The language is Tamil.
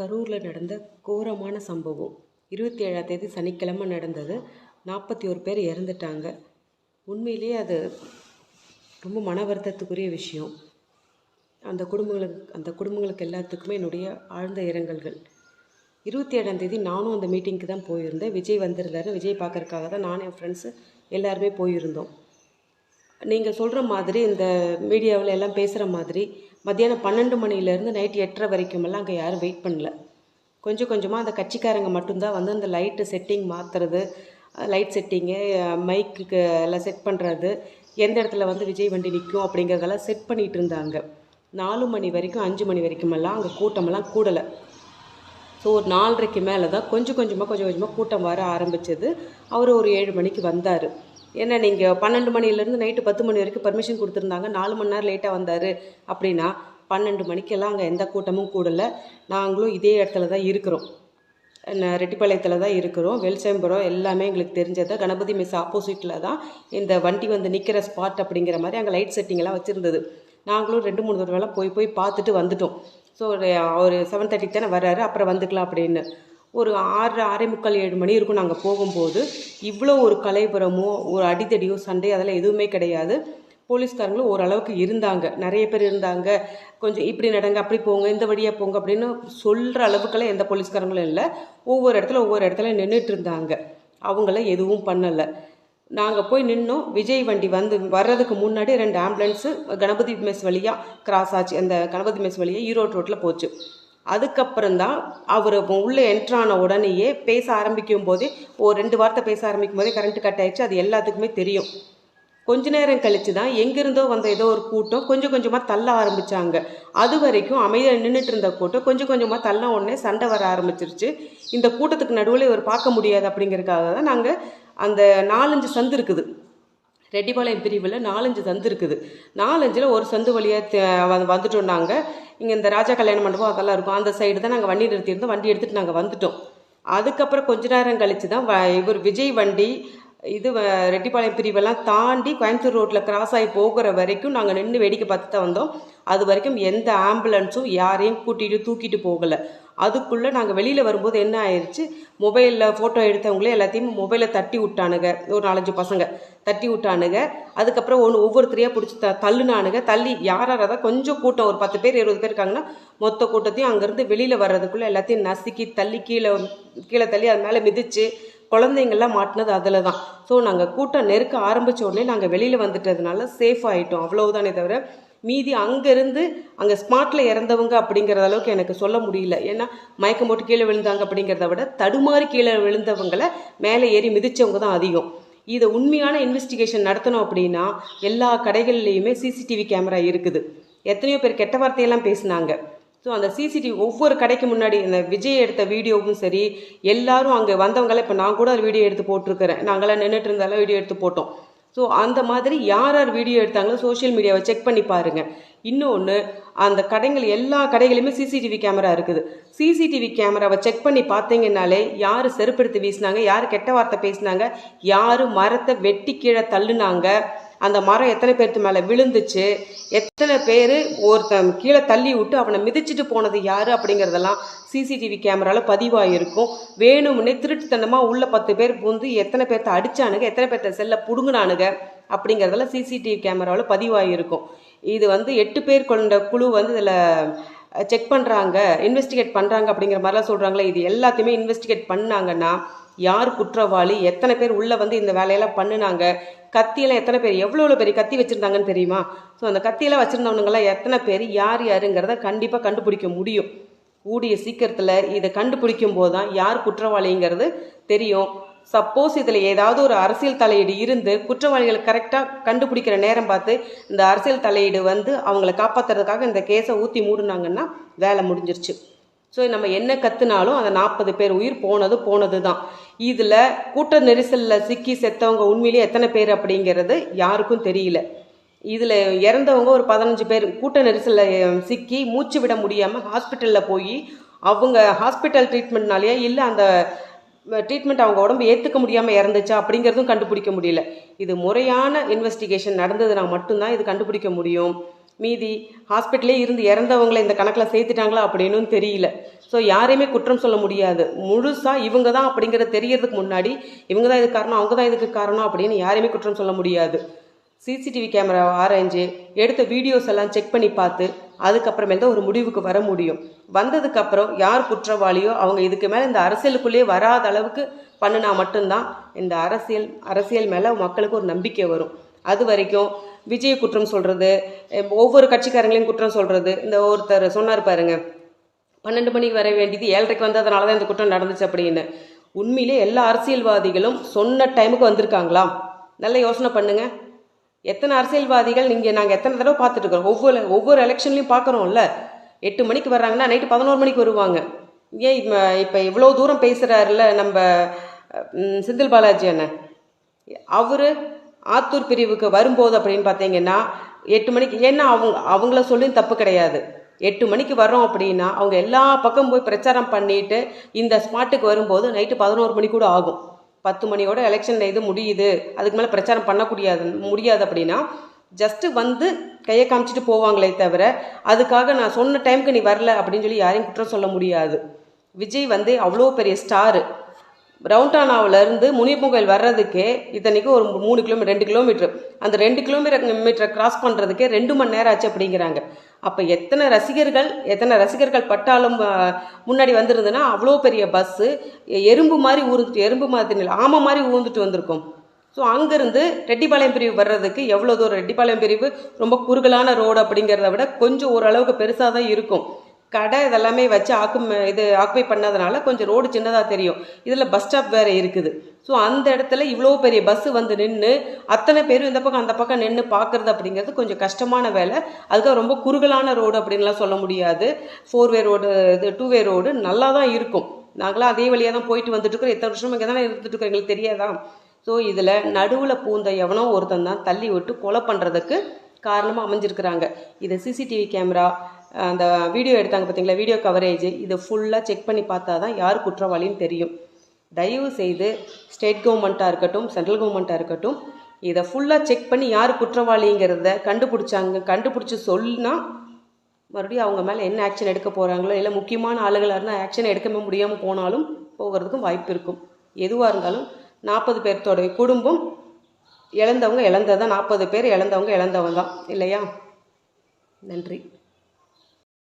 கரூரில் நடந்த கோரமான சம்பவம். இருபத்தி ஏழாம் தேதி சனிக்கிழமை நடந்தது. நாற்பத்தி ஒரு பேர் இறந்துட்டாங்க. உண்மையிலேயே அது ரொம்ப மன வருத்தத்துக்குரிய விஷயம். அந்த குடும்பங்களுக்கு அந்த குடும்பங்களுக்கு எல்லாத்துக்குமே என்னுடைய ஆழ்ந்த இரங்கல்கள். இருபத்தி ஏழாம் தேதி நானும் அந்த மீட்டிங்க்கு தான் போயிருந்தேன். விஜய் வந்திருந்தாரு. விஜய் பார்க்கறதுக்காக தான் நானும் என் ஃப்ரெண்ட்ஸு எல்லாருமே போயிருந்தோம். நீங்கள் சொல்கிற மாதிரி இந்த மீடியாவில் எல்லாம் பேசுகிற மாதிரி மத்தியானம் பன்னெண்டு மணிலேருந்து நைட் எட்டரை வரைக்குமெல்லாம் அங்கே யாரும் வெயிட் பண்ணல. கொஞ்சம் கொஞ்சமாக அந்த கட்சிக்காரங்க மட்டும்தான் வந்து அந்த லைட்டு செட்டிங் மாற்றுறது லைட் செட்டிங்கு மைக்குக்கு எல்லாம் செட் பண்ணுறது எந்த இடத்துல வந்து விஜய் வண்டி நிற்கும் அப்படிங்கிறதெல்லாம் செட் பண்ணிகிட்டு இருந்தாங்க. நாலு மணி வரைக்கும் அஞ்சு மணி வரைக்குமெல்லாம் அங்கே கூட்டமெல்லாம் கூடலை. ஸோ ஒரு நாலரைக்கு மேலே தான் கொஞ்சம் கொஞ்சமாக கொஞ்சம் கொஞ்சமாக கூட்டம் வர ஆரம்பிச்சது. அவர் ஒரு ஏழு மணிக்கு வந்தார். ஏன்னா நீங்கள் பன்னெண்டு மணிலேருந்து நைட்டு பத்து மணி வரைக்கும் பர்மிஷன் கொடுத்துருந்தாங்க. நாலு மணி நேரம் லேட்டாக வந்தார் அப்படின்னா பன்னெண்டு மணிக்கெல்லாம் அங்கே எந்த கூட்டமும் கூடலை. நாங்களும் இதே இடத்துல தான் இருக்கிறோம். ரெட்டிப்பாளையத்தில் தான் இருக்கிறோம். வெல்சேம்பரம் எல்லாமே எங்களுக்கு தெரிஞ்சது. கணபதி மெஸ் ஆப்போசிட்டில் தான் இந்த வண்டி வந்து நிற்கிற ஸ்பாட் அப்படிங்கிற மாதிரி அங்கே லைட் செட்டிங்கெல்லாம் வச்சுருந்தது. நாங்களும் ரெண்டு மூணு தடவைலாம் போய் போய் பார்த்துட்டு வந்துட்டோம். ஸோ ஒரு செவன் தேர்ட்டிக்கு தானே வர்றாரு. அப்புறம் வந்துக்கலாம் அப்படின்னு. ஒரு ஆறு ஆறே முக்கால் ஏழு மணி இருக்கும் நாங்கள் போகும்போது. இவ்வளோ ஒரு கலைபுரமோ ஒரு அடித்தடியோ சண்டை அதெல்லாம் எதுவுமே கிடையாது. போலீஸ்காரங்களும் ஓரளவுக்கு இருந்தாங்க. நிறைய பேர் இருந்தாங்க. கொஞ்சம் இப்படி நடங்க அப்படி போங்க இந்த வழியாக போங்க அப்படின்னு சொல்கிற அளவுக்கெல்லாம் எந்த போலீஸ்காரங்களும் இல்லை. ஒவ்வொரு இடத்துல ஒவ்வொரு இடத்துல நின்றுட்டு இருந்தாங்க. அவங்கள எதுவும் பண்ணலை. நாங்கள் போய் நின்னோம். விஜய் வண்டி வந்து வர்றதுக்கு முன்னாடி ரெண்டு ஆம்புலன்ஸு கணபதி மெஸ் வழியாக கிராஸ் ஆச்சு. அந்த கணபதி மெஸ் வழியாக ஈரோடு ரோட்டில் போச்சு. அதுக்கப்புறம் தான் அவர் உள்ளே என்ட்ரான உடனேயே பேச ஆரம்பிக்கும் போதே ஒரு ரெண்டு வார்த்தை பேச ஆரம்பிக்கும் போதே கரண்ட் கட் ஆயிடுச்சு அது எல்லாத்துக்குமே தெரியும். கொஞ்ச நேரம் கழித்து தான் எங்கேருந்தோ வந்த ஏதோ ஒரு கூட்டம் கொஞ்சம் கொஞ்சமாக தள்ள ஆரம்பித்தாங்க அது வரைக்கும் அமைதியாக நின்றுட்டு இருந்த கூட்டம் கொஞ்சம் கொஞ்சமாக தள்ள உடனே சண்டை வர ஆரம்பிச்சிருச்சு. இந்த கூட்டத்துக்கு நடுவில் இவர் பார்க்க முடியாது அப்படிங்கிறதுக்காக தான் நாங்கள் அந்த நாலஞ்சு சந்து இருக்குது. ரெட்டிபாளையம் பிரிவில் நாலஞ்சு சந்து இருக்குது. நாலஞ்சில் ஒரு சந்து வழியாக வந்துட்டோம் நாங்கள் இங்கே இந்த ராஜா கல்யாண மண்டபம் அதெல்லாம் இருக்கும். அந்த சைடு தான் நாங்கள் வண்டி நிறுத்தியிருந்தோம். வண்டி எடுத்துகிட்டு நாங்கள் வந்துட்டோம். அதுக்கப்புறம் கொஞ்ச நேரம் கழித்து தான் வ இவர் விஜய் வண்டி இது வ- ரெட்டிப்பாளையம் பிரிவெல்லாம் தாண்டி கோயம்புத்தூர் ரோட்டில் கிராஸ் ஆகி போகிற வரைக்கும் நாங்கள் நின்று வேடிக்கை பார்த்து தான் வந்தோம். அது வரைக்கும் எந்த ஆம்புலன்ஸும் யாரையும் கூட்டிகிட்டு தூக்கிட்டு போகலை. அதுக்குள்ளே நாங்கள் வெளியில் வரும்போது என்ன ஆயிடுச்சு மொபைலில் ஃபோட்டோ எடுத்தவங்களே எல்லாத்தையும் மொபைலில் தட்டி விட்டானுங்க. ஒரு நாலஞ்சு பசங்க. தட்டி விட்டானுங்க. அதுக்கப்புறம் ஒன்று ஒவ்வொருத்தரையாக பிடிச்சி த தள்ளுனானுங்க. தள்ளி யார் யாராவது கொஞ்சம் கூட்டம் ஒரு பத்து பேர் இருபது பேர் இருக்காங்கன்னா மொத்த கூட்டத்தையும் அங்கேருந்து வெளியில் வர்றதுக்குள்ளே எல்லாத்தையும் நசுக்கி தள்ளி கீழே கீழே தள்ளி அது மேலே மிதிச்சு குழந்தைங்கள்லாம் மாட்டினது அதில் தான் ஸோ நாங்கள் கூட்டம் நெருக்க ஆரம்பித்த உடனே நாங்கள் வெளியில் வந்துட்டதுனால சேஃப் ஆகிட்டோம் அவ்வளவுதானே தவிர மீதி அங்கேருந்து அங்கே ஸ்மார்ட்டில் இறந்தவங்க அப்படிங்கிற அளவுக்கு எனக்கு சொல்ல முடியல. ஏன்னா மயக்கம் போட்டு கீழே விழுந்தாங்க அப்படிங்கிறத விட தடுமாறி கீழே விழுந்தவங்களை மேலே ஏறி மிதித்தவங்க தான் அதிகம். இதை உண்மையான இன்வெஸ்டிகேஷன் நடத்தணும் அப்படின்னா எல்லா கடைகள்லேயுமே சிசிடிவி கேமரா இருக்குது. எத்தனையோ பேர் கெட்ட வார்த்தையெல்லாம் பேசினாங்க. ஸோ அந்த சிசிடிவி ஒவ்வொரு கடைக்கு முன்னாடி இந்த விஜய் எடுத்த வீடியோவும் சரி எல்லாரும் அங்கே வந்தவங்களாம் இப்போ நான் கூட வீடியோ எடுத்து போட்டிருக்கிறேன். நாங்களாம் நின்றுட்டு இருந்தாலும் வீடியோ எடுத்து போட்டோம். ஸோ அந்த மாதிரி யார் யார் வீடியோ எடுத்தாங்களோ சோஷியல் மீடியாவை செக் பண்ணி பாருங்கள் இன்னொன்று அந்த கடைகள் எல்லா கடைகளையுமே சிசிடிவி கேமரா இருக்குது. சிசிடிவி கேமராவை செக் பண்ணி பார்த்தீங்கன்னாலே யார் செருப்படுத்தி வீசினாங்க யார் கெட்ட வார்த்தை பேசினாங்க யார் மரத்தை வெட்டி கீழே தள்ளுனாங்க அந்த மரம் எத்தனை பேர்த்து மேலே விழுந்துச்சு எத்தனை பேர் ஒருத்தன் கீழே தள்ளி விட்டு அவனை மிதிச்சிட்டு போனது யார் அப்படிங்கிறதெல்லாம் சிசிடிவி கேமராவில் பதிவாகிருக்கும் வேணும்னே திருட்டுத்தனமாக உள்ள பத்து பேர் பூந்து எத்தனை பேர்த்த அடிச்சானுங்க எத்தனை பேர்த்த செல்லை பிடுங்கினானுங்க அப்படிங்கிறதெல்லாம் சிசிடிவி கேமராவில் பதிவாகிருக்கும் இது வந்து எட்டு பேர் கொண்ட குழு வந்து இதில் செக் பண்ணுறாங்க இன்வெஸ்டிகேட் பண்ணுறாங்க அப்படிங்கிற மாதிரிலாம் சொல்கிறாங்களே இது எல்லாத்தையுமே இன்வெஸ்டிகேட் பண்ணாங்கன்னா யார் குற்றவாளி? எத்தனை பேர் உள்ளே வந்து இந்த வேலையெல்லாம் பண்ணுனாங்க? கத்தியெல்லாம் எத்தனை பேர் எவ்வளோ எவ்வளோ பெரிய கத்தி வச்சுருந்தாங்கன்னு தெரியுமா? ஸோ அந்த கத்தியெல்லாம் வச்சுருந்தவனுங்களாம் எத்தனை பேர் யார் யாருங்கிறத கண்டிப்பாக கண்டுபிடிக்க முடியும். கூடிய சீக்கிரத்தில் இதை கண்டுபிடிக்கும் போது தான் யார் குற்றவாளிங்கிறது தெரியும். சப்போஸ் இதில் ஏதாவது ஒரு அரசியல் தலையீடு இருந்து குற்றவாளிகளை கரெக்டாக கண்டுபிடிக்கிற நேரம் பார்த்து இந்த அரசியல் தலையீடு வந்து அவங்கள காப்பாற்றுறதுக்காக இந்த கேஸை ஊற்றி மூடுனாங்கன்னா வேலை முடிஞ்சிருச்சு. ஸோ நம்ம என்ன கற்றுனாலும் அந்த நாற்பது பேர் உயிர் போனது போனது தான் இதில் கூட்ட நெரிசலில் சிக்கி செத்தவங்க உண்மையிலேயே எத்தனை பேர் அப்படிங்கிறது யாருக்கும் தெரியல. இதில் இறந்தவங்க ஒரு பதினஞ்சு பேர் கூட்ட நெரிசலில் சிக்கி மூச்சு விட முடியாமல் ஹாஸ்பிட்டலில் போய் அவங்க ஹாஸ்பிட்டல் ட்ரீட்மெண்ட்னாலேயே இல்லை அந்த ட்ரீட்மெண்ட் அவங்க உடம்பு ஏற்றுக்க முடியாமல் இறந்துச்சா அப்படிங்கிறதும் கண்டுபிடிக்க முடியல. இது முறையான இன்வெஸ்டிகேஷன் நடந்ததுனா மட்டும்தான் இது கண்டுபிடிக்க முடியும். மீதி ஹாஸ்பிட்டலே இருந்து இறந்தவங்களை இந்த கணக்கில் சேர்த்துட்டாங்களா அப்படின்னும் தெரியல. ஸோ யாரையுமே குற்றம் சொல்ல முடியாது. முழுசாக இவங்க தான் அப்படிங்கிறது தெரியறதுக்கு முன்னாடி இவங்க தான் இதுக்கு காரணம் அவங்க தான் இதுக்கு காரணம் அப்படின்னு யாரையுமே குற்றம் சொல்ல முடியாது. சிசிடிவி கேமரா ஆராய்ஞ்சு எடுத்த வீடியோஸ் எல்லாம் செக் பண்ணி பார்த்து அதுக்கப்புறமேல் தான் ஒரு முடிவுக்கு வர முடியும். வந்ததுக்கப்புறம் யார் குற்றவாளியோ அவங்க இதுக்கு மேலே இந்த அரசியலுக்குள்ளேயே வராத அளவுக்கு பண்ணினா மட்டும்தான் இந்த அரசியல் அரசியல் மேலே மக்களுக்கு ஒரு நம்பிக்கை வரும். அது வரைக்கும் விஜய் குற்றம் சொல்கிறது ஒவ்வொரு கட்சிக்காரங்களையும் குற்றம் சொல்கிறது இந்த ஒருத்தர் சொன்னார் பாருங்க பன்னெண்டு மணிக்கு வர வேண்டியது ஏழரைக்கு வந்ததுனால தான் இந்த குற்றம் நடந்துச்சு அப்படின்னு. உண்மையிலே எல்லா அரசியல்வாதிகளும் சொன்ன டைமுக்கு வந்திருக்காங்களா நல்ல யோசனை பண்ணுங்க. எத்தனை அரசியல்வாதிகள் நீங்கள் நாங்கள் எத்தனை தடவை பார்த்துட்ருக்கோம் ஒவ்வொரு ஒவ்வொரு எலெக்ஷன்லையும் பார்க்குறோம்ல. எட்டு மணிக்கு வர்றாங்கன்னா நைட்டு பதினோரு மணிக்கு வருவாங்க. ஏன் இப்போ இப்போ இவ்வளோ தூரம் பேசுகிறாருல நம்ம செந்தில் பாலாஜி அண்ணன். அவர் ஆத்தூர் பிரிவுக்கு வரும்போது அப்படின்னு பார்த்தீங்கன்னா எட்டு மணிக்கு ஏன்னா அவங்க அவங்கள சொல்லியும் தப்பு கிடையாது. எட்டு மணிக்கு வர்றோம் அப்படின்னா அவங்க எல்லா பக்கம் போய் பிரச்சாரம் பண்ணிட்டு இந்த ஸ்பாட்டுக்கு வரும்போது நைட்டு பதினோரு மணி கூட ஆகும். பத்து மணியோட எலெக்ஷன் இது முடியுது. அதுக்கு மேலே பிரச்சாரம் பண்ணக்கூடியாது முடியாது அப்படின்னா ஜஸ்ட்டு வந்து கையை காமிச்சிட்டு போவாங்களே தவிர அதுக்காக நான் சொன்ன டைமுக்கு நீ வரல அப்படின்னு சொல்லி யாரையும் குற்றம் சொல்ல முடியாது. விஜய் வந்து அவ்வளோ பெரிய ஸ்டாரு ரவுண்டானாவிலேருந்து முனியப்பன் கோயில் வர்றதுக்கே இத்தனைக்கும் ஒரு மூணு கிலோமீட்டர் ரெண்டு கிலோமீட்டர். அந்த ரெண்டு கிலோமீட்டர் கிராஸ் பண்ணுறதுக்கே ரெண்டு மணி நேரம் ஆச்சு அப்படிங்கிறாங்க. அப்போ எத்தனை ரசிகர்கள் எத்தனை ரசிகர்கள் பட்டாலும் முன்னாடி வந்திருந்ததுன்னா அவ்வளோ பெரிய பஸ்ஸு எறும்பு மாதிரி ஊர்ந்துட்டு எறும்பு மாதிரி இல்லை ஆமை மாதிரி ஊர்ந்துட்டு வந்திருக்கும். ஸோ அங்கேருந்து ரெட்டிப்பாளையம் பிரிவு வர்றதுக்கு எவ்வளோ தூரம்? ரெட்டிப்பாளையம் பிரிவு ரொம்ப குறுகலான ரோடு அப்படிங்கிறத விட கொஞ்சம் ஓரளவுக்கு பெருசாக தான் இருக்கும். கடை இதெல்லாமே வச்சு ஆக்கும் இது ஆக்குபை பண்ணதுனால கொஞ்சம் ரோடு சின்னதாக தெரியும். இதில் பஸ் ஸ்டாப் வேறு இருக்குது. ஸோ அந்த இடத்துல இவ்வளோ பெரிய பஸ்ஸு வந்து நின்று அத்தனை பேரும் இந்த பக்கம் அந்த பக்கம் நின்று பார்க்குறது அப்படிங்கிறது கொஞ்சம் கஷ்டமான வேலை. அதுக்காக ரொம்ப குறுகலான ரோடு அப்படின்லாம் சொல்ல முடியாது. ஃபோர் வே ரோடு இது டூ வே ரோடு நல்லா தான் இருக்கும். நாங்களாம் அதே வழியாக தான் போயிட்டு வந்துட்டுருக்கோம் எத்தனை வருஷம் இங்கே தானே இருந்துட்டுருக்கோம் எங்களுக்கு தெரியாதான். ஸோ இதில் நடுவில் பூந்த எவனோ ஒருத்தன் தான் தள்ளி விட்டு கொலை பண்ணுறதுக்கு காரணமாக அமைஞ்சிருக்கிறாங்க. இதை சிசிடிவி கேமரா அந்த வீடியோ எடுத்தாங்க பார்த்தீங்களா வீடியோ கவரேஜ் இதை ஃபுல்லாக செக் பண்ணி பார்த்தா தான் யார் குற்றவாளின்னு தெரியும். தயவு செய்து ஸ்டேட் கவர்மெண்ட்டாக இருக்கட்டும் சென்ட்ரல் கவர்மெண்ட்டாக இருக்கட்டும் இதை ஃபுல்லாக செக் பண்ணி யார் குற்றவாளிங்கிறத கண்டுபிடிச்சாங்க கண்டுபிடிச்சி சொல்லினா மறுபடியும் அவங்க மேலே என்ன ஆக்ஷன் எடுக்க போகிறாங்களோ இல்லை முக்கியமான ஆளுகளாக இருந்தால் ஆக்ஷன் எடுக்கவே முடியாமல் போனாலும் போகிறதுக்கும் வாய்ப்பு இருக்கும். எதுவாக இருந்தாலும் நாற்பது பேர்த்தோட குடும்பம் இழந்தவங்க இழந்ததான் நாற்பது பேர் இழந்தவங்க இழந்தவங்க தான். இல்லையா? நன்றி.